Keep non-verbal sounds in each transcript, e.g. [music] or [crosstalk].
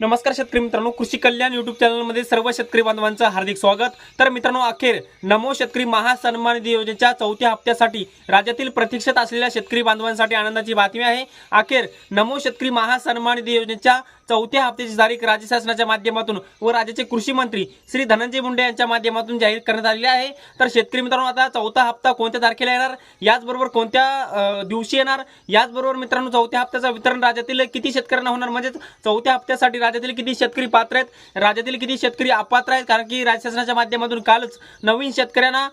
नमस्कार शेतकरी मित्रांनो कृषी कल्याण युट्यूब चॅनलमध्ये सर्व शेतकरी बांधवांचं हार्दिक स्वागत. तर मित्रांनो अखेर नमो शेतकरी महासन्मान निधी योजनेच्या चौथ्या हप्त्यासाठी राज्यातील प्रतीक्षेत असलेल्या शेतकरी बांधवांसाठी आनंदाची बातमी आहे. अखेर नमो शेतकरी महासन्मान निधी योजनेच्या चौथ्या हप्त्याची तारीख राज्य शासनाच्या माध्यमातून व राज्याचे कृषी मंत्री श्री धनंजय मुंडे यांच्या माध्यमातून जाहीर करण्यात आलेली आहे. तर शेतकरी मित्रांनो आता चौथा हप्ता कोणत्या तारखेला येणार? याचबरोबर कोणत्या दिवशी येणार? याचबरोबर मित्रांनो चौथ्या हप्त्याचं वितरण राज्यातील किती शेतकऱ्यांना होणार? म्हणजेच चौथ्या हप्त्यासाठी राज्यातील किती शेतकरी पात्र आहेत? राज्यातील किती शेतकरी अपात्र आहेत? कारण की राज्य शासनाच्या माध्यमातून कालच नवीन शेतकऱ्यांना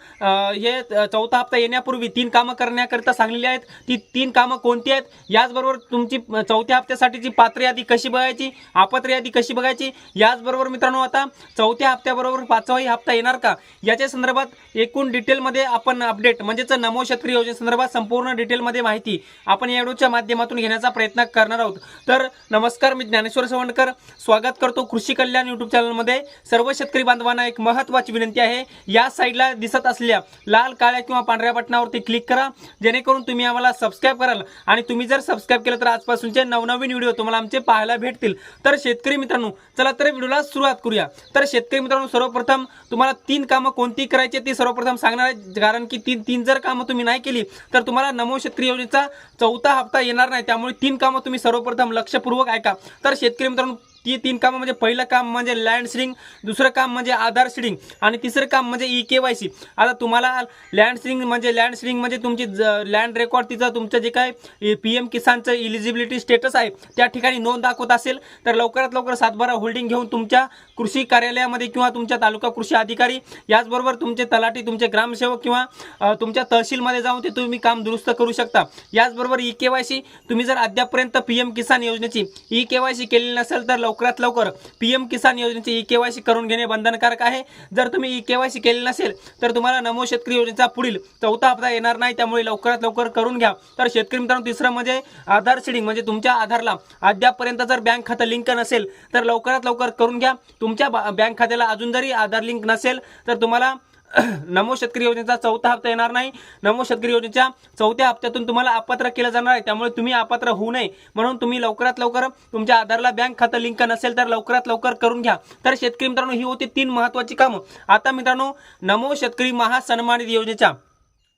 हे चौथा हप्ता येण्यापूर्वी तीन कामं करण्याकरिता सांगलेली आहेत. ती तीन कामं कोणती आहेत? याचबरोबर तुमची चौथ्या हप्त्यासाठीची पात्र यादी कशी बघायची? आपत्र यादी कशी बघायची? याचबरोबर मित्रांनो आता चौथ्या हप्त्याबरोबर पाचवाही हप्ता येणार का? याच्या संदर्भात एकूण डिटेलमध्ये आपण अपडेट म्हणजेच नमो शेतकरी योजनेसंदर्भात संपूर्ण डिटेलमध्ये माहिती आपण या व्हिडिओच्या माध्यमातून घेण्याचा प्रयत्न करणार आहोत. तर नमस्कार मी ज्ञानेश्वर सवंडकर. स्वागत करतो कृषी कल्याण युट्यूब चॅनलमध्ये सर्व शेतकरी बांधवांना एक महत्त्वाची विनंती आहे. या साईडला दिसत असल्या लाल काळ्या किंवा पांढऱ्या बटनावरती क्लिक करा. जेणेकरून तुम्ही आम्हाला सबस्क्राईब कराल. आणि तुम्ही जर सबस्क्राईब केलं तर आजपासूनचे नवनवीन व्हिडिओ तुम्हाला आमचे पाहायला भेटतील. तर शेतकरी मित्रांनो चला तर व्हिडिओला सुरुवात करूया. तर शेतकरी मित्रांनो सर्वप्रथम तुम्हाला तीन कामं कोणती करायची ती सर्वप्रथम सांगणार आहे. कारण की तीन तीन जर कामं तुम्ही नाही केली तर तुम्हाला नमो शेतकरी योजनेचा चौथा हप्ता येणार नाही. त्यामुळे तीन कामं तुम्ही सर्वप्रथम लक्षपूर्वक ऐका. तर शेतकरी मित्रांनो ती तीन कामं म्हणजे पहिलं काम म्हणजे लँड सिडिंग दुसरं काम म्हणजे आधार सिडिंग आणि तिसरं काम म्हणजे ई के वाय सी आता तुम्हाला लँड सिडिंग म्हणजे लँड सिडिंग म्हणजे तुमची लँड रेकॉर्ड तिचं तुमचं जे काय पी एम किसानचं इलिजिबिलिटी स्टेटस आहे त्या ठिकाणी नोंद दाखवत असेल तर लवकरात लवकर सातबारा होल्डिंग घेऊन तुमच्या कृषी कार्यालयामध्ये किंवा तुमच्या तालुका कृषी अधिकारी याचबरोबर तुमचे तलाठी तुमचे ग्रामसेवक किंवा तुमच्या तहसीलमध्ये जाऊन ते तुम्ही काम दुरुस्त करू शकता. याचबरोबर ई के वाय सी तुम्ही जर अद्यापपर्यंत पी एम किसान योजनेची ई के वाय सी केलेली नसेल तर लवकरात लवकर पी एम किसान योजनेची ई के वाय सी करून घेणे बंधनकारक आहे. जर तुम्ही ई केवायसी वाय सी केलेली नसेल तर तुम्हाला नमो शेतकरी योजनेचा पुढील चौथा हप्ता येणार नाही. त्यामुळे लवकरात लवकर करून घ्या. तर शेतकरी मित्रांनो तिसरं म्हणजे आधार सीडिंग म्हणजे तुमच्या आधारला अद्यापपर्यंत जर बँक खातं लिंक नसेल तर लवकरात लवकर करून घ्या. तुमच्या बँक खात्याला अजून जरी आधार लिंक नसेल तर तुम्हाला [coughs] नमो शेतकरी योजनेचा चौथा हप्ता येणार नाही. नमो शेतकरी योजनेच्या चौथ्या हप्त्यातून तुम्हाला अपात्र केलं जाणार आहे. त्यामुळे तुम्ही अपात्र होऊ नये. म्हणून तुम्ही लवकरात लवकर तुमच्या आधारला बँक खातं लिंक नसेल तर लवकरात लवकर करून घ्या. तर शेतकरी मित्रांनो ही होती तीन महत्वाची कामं. आता मित्रांनो नमो शेतकरी महासन्मानित योजनेच्या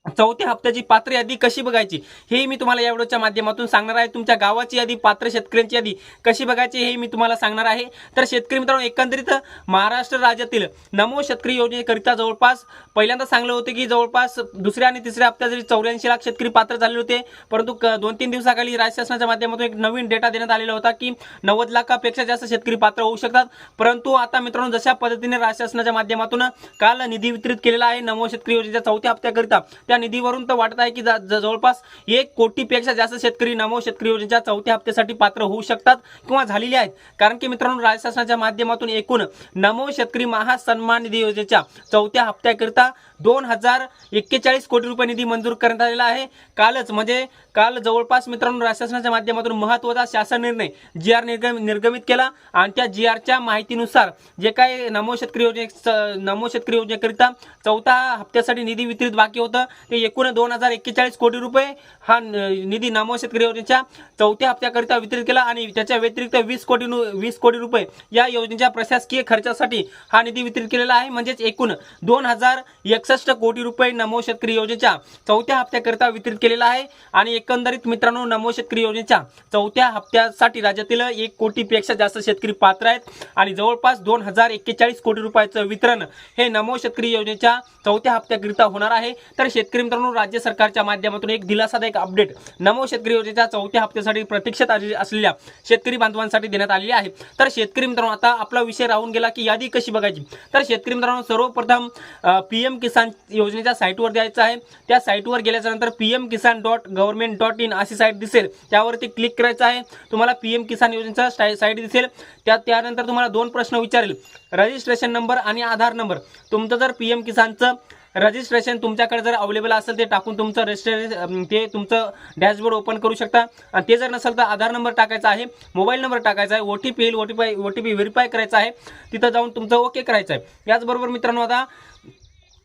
चौथ्या हप्त्याची पात्र यादी कशी बघायची? हे मी तुम्हाला या व्हिडिओच्या माध्यमातून सांगणार आहे. तुमच्या गावाची यादी पात्र शेतकऱ्यांची यादी कशी बघायची हे मी तुम्हाला सांगणार आहे. तर शेतकरी मित्रांनो एकंदरीत महाराष्ट्र राज्यातील नमो शेतकरी योजनेकरिता जवळपास पहिल्यांदा सांगलं होतं की जवळपास दुसऱ्या आणि तिसऱ्या हप्त्यात जरी चौऱ्याऐंशी लाख शेतकरी पात्र झाले होते परंतु दोन तीन दिवसाखाली राज्य शासनाच्या माध्यमातून एक नवीन डेटा देण्यात आलेला होता की नव्वद लाखापेक्षा जास्त शेतकरी पात्र होऊ शकतात. परंतु आता मित्रांनो जशा पद्धतीने राज्य शासनाच्या माध्यमातून काल निधी वितरित केलेला आहे नमो शेतकरी योजनेच्या चौथ्या हप्त्याकरिता त्या निधीवरून तर वाटत आहे की ज- जवळपास एक कोटीपेक्षा जास्त शेतकरी नमो शेतकरी योजनेच्या चौथ्या हप्त्यासाठी पात्र होऊ शकतात किंवा झालेले आहेत. कारण की मित्रांनो राज्य शासनाच्या माध्यमातून एकूण नमो शेतकरी महासन्मान निधी योजनेच्या चौथ्या हप्त्याकरिता दोन हजार एक्केचाळीस कोटी रुपये निधी मंजूर करण्यात आलेला आहे. कालच म्हणजे काल जवळपास मित्रांनो राज्य शासनाच्या माध्यमातून महत्त्वाचा शासन निर्णय जी आर निर्गम निर्गमित केला आणि त्या जी आरच्या माहितीनुसार जे काय नमो शेतकरी योजने नमो शेतकरी योजनेकरिता चौथा हप्त्यासाठी निधी वितरित बाकी होतं ते एकूण दोन हजार एक्केचाळीस कोटी रुपये हा न- निधी नमो शेतकरी योजनेच्या चौथ्या हप्त्याकरिता वितरित केला आणि त्याच्या व्यतिरिक्त वीस कोटी वीस कोटी रुपये या योजनेच्या प्रशासकीय खर्चासाठी हा निधी वितरित केलेला आहे. म्हणजेच एकूण दोन हजार एकसष्ट कोटी रुपये नमो शेतकरी योजनेच्या चौथ्या हप्त्याकरिता वितरित केलेला आहे. आणि एकंदरीत मित्रांनो नमो शेतकरी योजनेच्या चौथ्या हप्त्यासाठी राज्यातील एक कोटीपेक्षा जास्त शेतकरी पात्र आहेत. आणि जवळपास दोन हजार एक्केचाळीस कोटी रुपयाचं वितरण हे नमो शेतकरी योजनेच्या चौथ्या हप्त्याकरिता होणार आहे. तर शेतकरी मित्रांनो राज्य सरकारच्या माध्यमातून एक दिलासादायक अपडेट नमो शेतकरी योजनेच्या चौथ्या हप्त्यासाठी प्रतीक्षेत असलेल्या शेतकरी बांधवांसाठी देण्यात आलेली आहे. तर शेतकरी मित्रांनो आता आपला विषय राहून गेला की यादी कशी बघायची? तर शेतकरी मित्रांनो सर्वप्रथम पी एम किसान योजनेच्या साईटवर द्यायचं आहे. त्या साईटवर गेल्याच्यानंतर P M Kisan dot government dot in अशी साईट दिसेल. त्यावरती क्लिक करायचं आहे. तुम्हाला पी एम किसान योजनेचा साईट दिसेल. त्या त्यानंतर तुम्हाला दोन प्रश्न विचारेल. रजिस्ट्रेशन नंबर आणि आधार नंबर तुमचं जर पी एम किसानचं रजिस्ट्रेशन तुमच्याकडे जर अवेलेबल असेल ते टाकून तुमचं रजिस्ट्रेशन ते तुमचं डॅशबोर्ड ओपन करू शकता. आणि ते जर नसेल तर आधार नंबर टाकायचा आहे मोबाईल नंबर टाकायचा आहे ओ टी पी येईल O T P O T P verify करायचा आहे तिथं जाऊन तुमचं ओके करायचं आहे. याचबरोबर मित्रांनो आता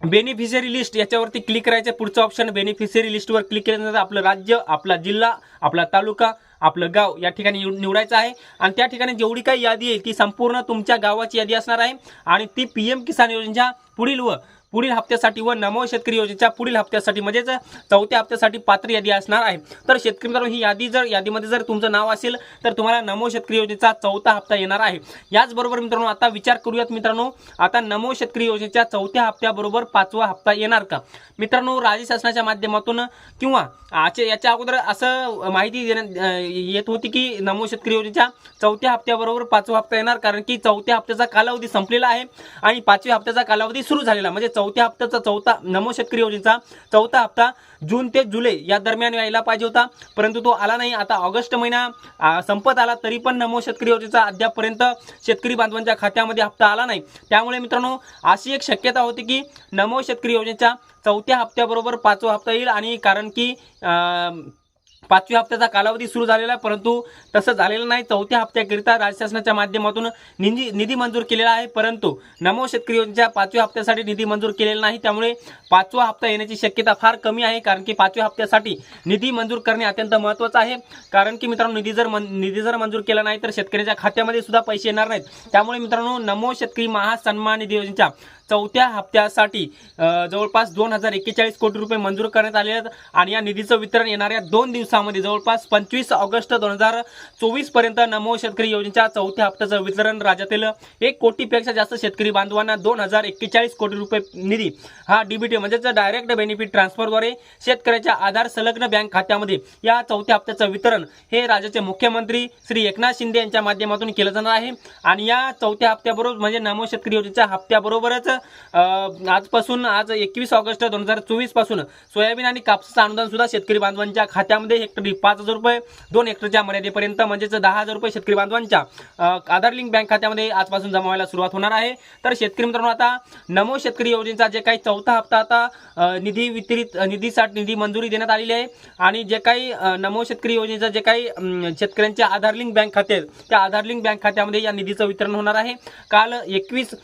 बेनिफिशियरी लिस्ट याच्यावरती क्लिक करायचं आहे. पुढचं ऑप्शन बेनिफिशियरी लिस्टवर क्लिक केल्यानंतर आपलं राज्य आपला जिल्हा आपला तालुका आपलं गाव या ठिकाणी निव- निवडायचं आहे. आणि त्या ठिकाणी जेवढी काही यादी आहे ती संपूर्ण तुमच्या गावाची यादी असणार आहे. आणि ती पी एम किसान योजनेच्या पुढील व पुढील हप्त्यासाठी व नमो शेतकरी योजनेच्या पुढील हप्त्यासाठी म्हणजेच चौथ्या हप्त्यासाठी पात्र यादी असणार आहे. तर शेतकरी मित्रांनो ही यादी जर यादीमध्ये जर तुमचं नाव असेल तर तुम्हाला नमो शेतकरी योजनेचा चौथा हप्ता येणार आहे. याचबरोबर मित्रांनो आता विचार करूयात मित्रांनो आता नमो शेतकरी योजनेच्या चौथ्या हप्त्याबरोबर पाचवा हप्ता येणार का? मित्रांनो राज्य शासनाच्या माध्यमातून किंवा आजच्या याच्या अगोदर असं माहिती देण्यात येत होती की नमो शेतकरी योजनेच्या चौथ्या हप्त्याबरोबर पाचवा हप्ता येणार कारण की चौथ्या हप्त्याचा कालावधी संपलेला आहे आणि पाचव्या हप्त्याचा कालावधी सुरू झालेला म्हणजे चौथ्या हप्त्याचा चौथा नमो शेतकरी योजनेचा चौथा हप्ता जून ते जुलै या दरम्यान यायला पाहिजे होता. परंतु तो आला नाही. आता ऑगस्ट महिना संपत आला तरी पण नमो शेतकरी योजनेचा अद्यापपर्यंत शेतकरी बांधवांच्या खात्यामध्ये हप्ता आला नाही. त्यामुळे मित्रांनो अशी एक शक्यता होती की नमो शेतकरी योजनेच्या चौथ्या हप्त्याबरोबर पाचवा हप्ता येईल. आणि कारण की पाचव्या हप्त्याचा कालावधी सुरू झालेला आहे परंतु तसं झालेलं नाही. चौथ्या हप्त्याकरिता राज्य शासनाच्या माध्यमातून निधी निधी मंजूर केलेला आहे परंतु नमो शेतकरी योजनेच्या पाचव्या हप्त्यासाठी निधी मंजूर केलेला नाही. त्यामुळे पाचवा हप्ता येण्याची शक्यता फार कमी आहे कारण की पाचव्या हप्त्यासाठी निधी मंजूर करणे अत्यंत महत्त्वाचं आहे. कारण की मित्रांनो निधी जर निधी जर मंजूर केला नाही तर शेतकऱ्याच्या खात्यामध्ये सुद्धा पैसे येणार नाहीत. त्यामुळे मित्रांनो नमो शेतकरी महासन्मान निधी योजनेच्या चौथ्या हप्त्यासाठी जवळपास दोन हजार एक्केचाळीस कोटी रुपये मंजूर करण्यात आले आहेत आणि या निधीचं वितरण येणाऱ्या दोन दिवसामध्ये जवळपास पंचवीस ऑगस्ट दोन हजार चोवीसपर्यंत नमो शेतकरी योजनेच्या चौथ्या हप्त्याचं वितरण राज्यातील एक कोटीपेक्षा जास्त शेतकरी बांधवांना दोन हजार एक्केचाळीस कोटी रुपये निधी हा डीबीटी म्हणजेच डायरेक्ट बेनिफिट ट्रान्सफरद्वारे शेतकऱ्याच्या आधार संलग्न बँक खात्यामध्ये या चौथ्या हप्त्याचं वितरण हे राज्याचे मुख्यमंत्री श्री एकनाथ शिंदे यांच्या माध्यमातून केलं जाणार आहे. आणि या चौथ्या हप्त्याबरोबर म्हणजे नमो शेतकरी योजनेच्या हप्त्याबरोबरच आजपासून आज एकवीस ऑगस्ट दोन हजार चोवीसपासून सोयाबीन आणि कापसाचं अनुदान सुद्धा शेतकरी बांधवांच्या खात्यामध्ये हेक्टरी पाच हजार रुपये दोन हेक्टरच्या मर्यादेपर्यंत म्हणजेच दहा हजार रुपये शेतकरी बांधवांच्या आधार लिंक बँक खात्यामध्ये आजपासून जमा व्हायला सुरुवात होणार आहे. तर शेतकरी मित्रांनो आता नमो शेतकरी योजनेचा जे काही चौथा हप्ता आता निधी वितरित निधीसाठी निधी मंजुरी देण्यात आलेली आहे. आणि जे काही नमो शेतकरी योजनेचा जे काही शेतकऱ्यांच्या आधार लिंक बँक खाते आहेत, त्या आधार लिंक बँक खात्यामध्ये या निधीचं वितरण होणार आहे. काल एकवीस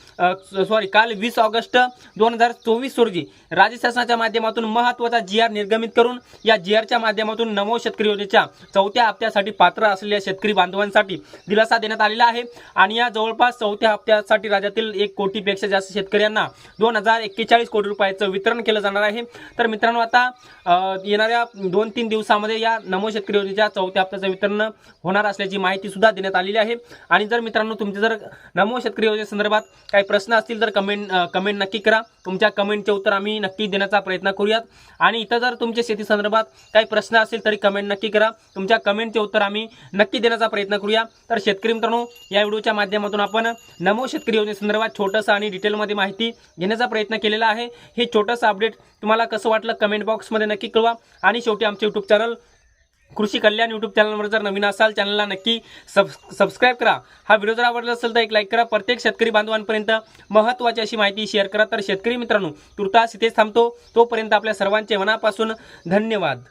सॉरी काल वीस ऑगस्ट दोन हजार चोवीस रोजी राज्य शासनाच्या माध्यमातून महत्त्वाचा जी आर निर्गमित करून या जी आरच्या माध्यमातून नमो शेतकरी योजनेच्या चौथ्या हप्त्यासाठी पात्र असलेल्या शेतकरी बांधवांसाठी दिलासा देण्यात आलेला आहे. आणि या जवळपास चौथ्या हप्त्यासाठी राज्यातील एक कोटीपेक्षा जास्त शेतकऱ्यांना दोन हजार एक्केचाळीस कोटी रुपयाचं वितरण केलं जाणार आहे. तर मित्रांनो आता येणाऱ्या दोन तीन दिवसामध्ये या नमो शेतकरी योजनेच्या चौथ्या हप्त्याचं वितरण होणार असल्याची माहिती सुद्धा देण्यात आलेली आहे. आणि जर मित्रांनो तुमचे जर नमो शेतकरी योजनेसंदर्भात काही प्रश्न असतील तर कमेंट कमेंट नक्की करा. तुमच्या कमेंटचे उत्तर आम्ही नक्की देण्याचा प्रयत्न करूयात. आणि इथं जर तुमच्या शेती संदर्भात काही प्रश्न असेल तरी कमेंट नक्की करा. तुमच्या कमेंटचे उत्तर आम्ही नक्की देण्याचा प्रयत्न करूया. तर शेतकरी मित्रांनो या व्हिडिओच्या माध्यमातून आपण नमो शेतकरी योजनेसंदर्भात छोटंसं आणि डिटेलमध्ये माहिती घेण्याचा प्रयत्न केलेला आहे. हे छोटंसं अपडेट तुम्हाला कसं वाटलं कमेंट बॉक्समध्ये नक्की कळवा. आणि शेवटी आमचे यूट्यूब चॅनल कृषी कल्याण यूट्यूब चॅनलवर जर नवीन असाल चॅनलला नक्की सब सबस्क्राईब करा. हा व्हिडिओ जर आवडला असेल तर एक लाईक करा. प्रत्येक शेतकरी बांधवांपर्यंत महत्त्वाची अशी माहिती शेअर करा. तर शेतकरी मित्रांनो तुर्तास इथेच थांबतो. तोपर्यंत आपल्या सर्वांचे मनापासून धन्यवाद.